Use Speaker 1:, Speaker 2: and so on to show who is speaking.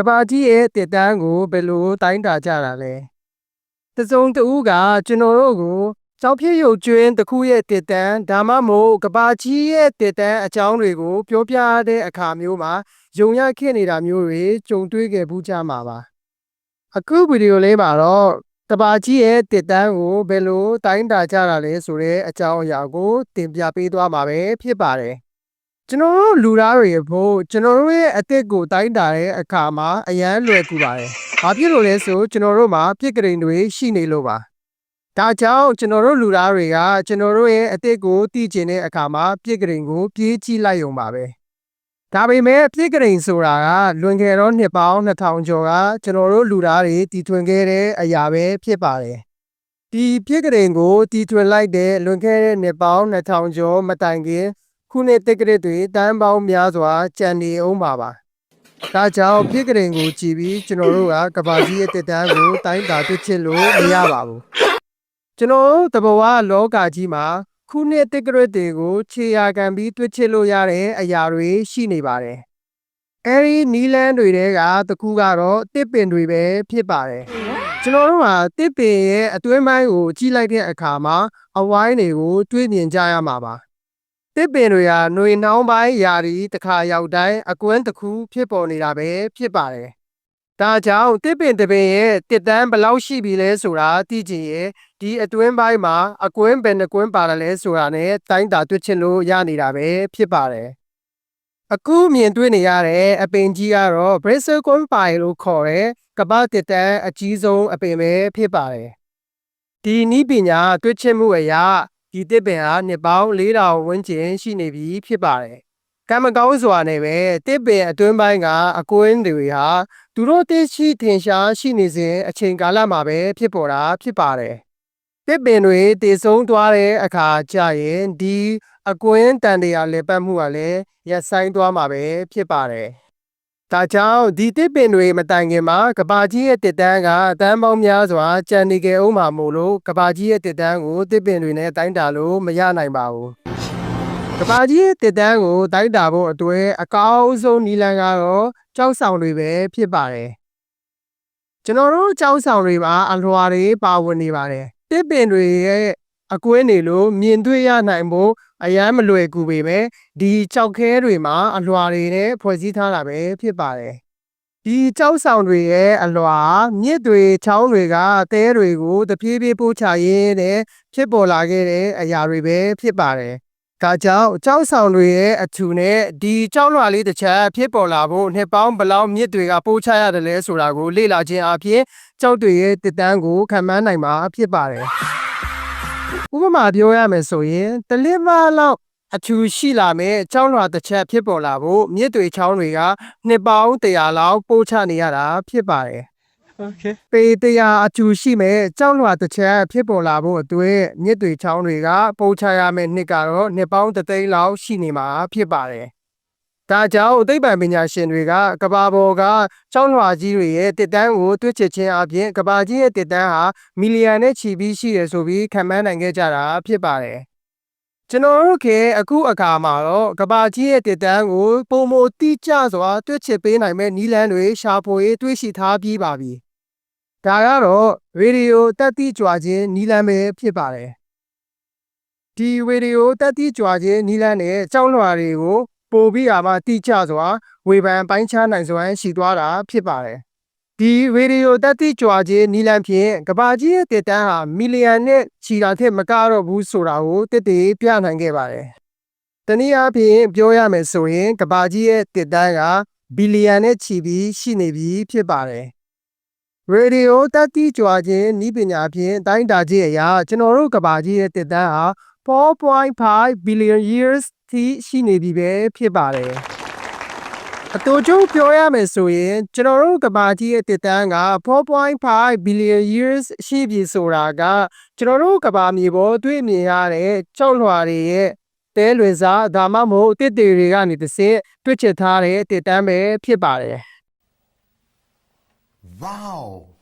Speaker 1: ကဘာကြီးရဲ့တစ်တန်းကိုဘယ်လိုတိုင်းတာကြတာလဲတစုံတဦးကကျွန်တော်တို့ကိုကြောက်ဖြစ်ရုပ်ကျွင်းတစ်ခုရဲ့တစ်တန်းဒါမှမဟုတ်ကဘာကြီးရဲ့တစ်တန်းအကြောင်းတွေကို ပြောပြတဲ့အခါမျိုးမှာယုံရခဲ့နေတာမျိုးတွေကြုံတွေ့ခဲ့ဘူးကြမှာပါအခုဗီဒီယိုလေးမှာတော့တဘာကြီးရဲ့တစ်တန်းကိုဘယ်လိုတိုင်းတာကြတာလဲဆိုတဲ့အကြောင်းအရာကို တင်ပြပေးသွားမှာပဲဖြစ်ပါတယ် ကျွန်တော်တို့လူသားတွေဖို့ကျွန်တော်တို့ရဲ့အသက်ကိုတိုင်းတာတဲ့အခါမှာအရန်လွယ်ကူပါတယ်။ဘာဖြစ်လို့လဲဆိုကျွန်တော်တို့မှာပြစ်ကရိန်တွေရှိနေလို့ပါ။ဒါကြောင့်ကျွန်တော်တို့လူသားတွေကကျွန်တော်တို့ရဲ့အသက်ကိုတည်ကျင်တဲ့အခါမှာပြစ်ကရိန်ကိုပြေးကြည့်လိုက်ရုံပါပဲ။ဒါပေမဲ့ပြစ်ကရိန်ဆိုတာကလွန်ခဲ့တော့နှစ်ပေါင်း2000ကျော်ကကျွန်တော်တို့လူသားတွေတည်ထွင်ခဲ့တဲ့အရာပဲဖြစ်ပါတယ်။ဒီပြစ်ကရိန်ကိုတည်ထွင်လိုက်တဲ့လွန်ခဲ့တဲ့နှစ်ပေါင်း2000ကျော်မတိုင်ခင် ခုနှစ်တက်ကရက်တွေတန်းပေါင်းများစွာကြံနေအောင်ပါပါ။ဒါကြောင့်ဖြစ်ကရင်ကိုကြည်ပြီးကျွန်တော်တို့ကကဘာကြီးရဲ့တက်တန်းကိုတိုင်းတာတွေ့ချစ်လို့မရပါဘူး။ကျွန်တော်တို့တဘဝလောကကြီးမှာခုနှစ်တက်ကရက်တွေကိုခြေရာခံပြီးတွေ့ချစ်လို့ရတဲ့အရာတွေရှိနေပါတယ်။အဲဒီနီလန်းတွေတဲကတခုကတော့တစ်ပင်တွေပဲဖြစ်ပါတယ်။ကျွန်တော်တို့ဟာတစ်ပင်ရဲ့အတွင်းပိုင်းကိုကြည့်လိုက်တဲ့အခါမှာအဝိုင်းတွေကိုတွေးမြင်ကြရမှာပါ။ တစ်ပင်တွေဟာຫນွေနှောင်းပိုင်းယာရီတစ်ခါရောက်တိုင်းအကွင်းတစ်ခုဖြစ်ပေါ်နေတာပဲဖြစ်ပါတယ်။ဒါကြောင့်တစ်ပင်တစ်ပင်ရဲ့တစ်တန်းဘယ်လောက်ရှိပြီလဲဆိုတာသိချင်ရဲ့ဒီအတွင်းပိုင်းမှာအကွင်းဘယ်နှကွင်းပါတယ်လဲဆိုတာနဲ့တိုင်းတာတွေ့ချင်လို့ရနေတာပဲဖြစ်ပါတယ်။အခုမြင်တွေ့နေရတဲ့အပင်ကြီးကတော့ Brazil Corn Pie လို့ခေါ်တဲ့ကမ္ဘာတစ်တန်းအကြီးဆုံးအပင်ပဲဖြစ်ပါတယ်။ဒီနီးပညာတွေ့ချင်မှုအရာ ဒီတစ်ပင်ဟာနှစ်ပေါင်း4000ဝန်းကျင်ရှိနေပြီဖြစ်ပါတယ်။ကံမကောင်းစွာနဲ့ပဲတစ်ပင်အတွင်းပိုင်းကအကွင်းတွေဟာသူတို့သိရှိထင်ရှားရှိနေစဉ်အချိန်ကာလမှာပဲဖြစ်ပေါ်တာဖြစ်ပါတယ်။တစ်ပင်တွေတည်ဆုံးသွားတဲ့အခါကျရင်ဒီအကွင်းတန်တရားလည်ပတ်မှုကလည်းရပ်ဆိုင်သွားမှာပဲဖြစ်ပါတယ်။ ဒါကြောင့်ဒီတစ်ပင်တွေမတိုင်ခင်မှာကဘာကြီးရဲ့တစ်တန်းကအတန်းပေါင်းများစွာကြံနေကြအောင်မှာမို့လို့ကဘာကြီးရဲ့တစ်တန်းကိုတစ်ပင်တွေနဲ့တိုင်းတာလို့မရနိုင်ပါဘူးကဘာကြီးရဲ့တစ်တန်းကိုတိုင်းတာဖို့အတွက်အကောင်းဆုံးနည်းလမ်းကတော့ကြောက်ဆောင်တွေပဲဖြစ်ပါတယ်ကျွန်တော်တို့ကြောက်ဆောင်တွေမှာအလွှာတွေပါဝင်နေပါတယ်တစ်ပင်တွေရဲ့ အကွင်းတွေလို့မြင်တွေ့ရနိုင်ဖို့အရန်မလွယ်ကူပေမဲ့ဒီကြောက်ခဲတွေမှာအလွှာတွေနဲ့ဖွဲ့စည်းထားတာပဲဖြစ်ပါတယ်ဒီကြောက်ဆောင်တွေရဲ့အလွှာမြစ်တွေချောင်းတွေကတဲတွေကိုတပြေးပြေးပို့ချရင်းတဲ့ဖြစ်ပေါ်လာခဲ့တဲ့အရာတွေပဲဖြစ်ပါတယ်။ဒါကြောင့်ကြောက်ဆောင်တွေရဲ့အထူနဲ့ဒီကြောက်လွှာလေးတစ်ချက်ဖြစ်ပေါ်လာဖို့နှစ်ပေါင်းဘယ်လောက်မြစ်တွေကပို့ချရတယ်လဲဆိုတာကိုလေ့လာခြင်းအပြင်ကြောက်တွေရဲ့တစ်တန်းကိုခံမှန်းနိုင်မှာဖြစ်ပါတယ်။ ဥပမာပြောရမယ်ဆိုရင်တလစ်မလောက်အထူရှိလာမဲ့ကြောက်လွှာတစ်ချက်ဖြစ်ပေါ်လာဖို့မြစ်တွေချောင်းတွေကနှစ်ပေါင်း100လောက်ပို့ချနေရတာဖြစ်ပါတယ်
Speaker 2: Okay.
Speaker 1: ။ပေ100အကျူရှိမဲ့ကြောက်လွှာတစ်ချက်ဖြစ်ပေါ်လာဖို့အတွက်မြစ်တွေချောင်းတွေကပို့ချရမယ့်နှစ်ကတော့နှစ်ပေါင်းတစ်သိန်းလောက်ရှိနေမှာဖြစ်ပါတယ်။ ဒါကြောင့်အသိပ္ပံပညာရှင်တွေကကဘာပေါ်ကကြောက်လွှာကြီးတွေရဲ့တစ်တန်းကိုတွေ့ချစ်ခြင်းအပြင်ကဘာကြီးရဲ့တစ်တန်းဟာမီလီယံနဲ့ချီပြီးရှိရဆိုပြီးခန့်မှန်းနိုင်ခဲ့ကြတာဖြစ်ပါတယ်။ကျွန်တော်တို့ခေတ်အခုအခါမှာတော့ကဘာကြီးရဲ့တစ်တန်းကိုပုံမတိကျစွာတွက်ချစ်ပေးနိုင်မဲ့နီလန်းတွေရှာဖွေတွေ့ရှိထားပြီးပါပြီ။ဒါကတော့ရေဒီယိုတက်တိကြွခြင်းနီလန်းပဲဖြစ်ပါတယ်။ဒီရေဒီယိုတက်တိကြွခြင်းနီလန်းနဲ့ကြောက်လွှာတွေကို ပို့ပြီးအာမတိကျစွာဝေဖန်ပိုင်းခြားနိုင်စွမ်းရှိသွားတာဖြစ်ပါတယ်။ဒီရေဒီယိုတက်တိကြွခြင်းနီလန်ဖြင့်ကဘာကြီးရဲ့တစ်တန်းဟာမီလီယံနဲ့ချီတာထက်မကတော့ဘူးဆိုတာကိုတစ်တည်ပြနိုင်ခဲ့ပါတယ်။တနည်းအားဖြင့်ပြောရမယ်ဆိုရင်ကဘာကြီးရဲ့တစ်တန်းကဘီလီယံနဲ့ချီပြီးရှိနေပြီဖြစ်ပါတယ်။ရေဒီယိုတက်တိကြွခြင်းဤပညာဖြင့်တိုင်းတာခြင်းအရာကျွန်တော်တို့ကဘာကြီးရဲ့တစ်တန်းဟာ4.5 billion years ထိရှိနေပြီပဲဖြစ်ပါတယ်။အတူတူပြောရမယ်ဆိုရင်ကျွန်တော်တို့ကဘာကြီးရဲ့တစ်တန်းက4.5 billion years ရှိပြီဆိုတာကကျွန်တော်တို့ကဘာမြေပေါ်တွေ့မြင်ရတဲ့ကြောက်လွှာတွေရဲ့တဲလွင်စားဒါမှမဟုတ်တစ်တွေတွေကနေတစ်ဆင့်တွေ့ချထားတဲ့တစ်တန်းပဲဖြစ်ပါတယ်။
Speaker 2: Wow.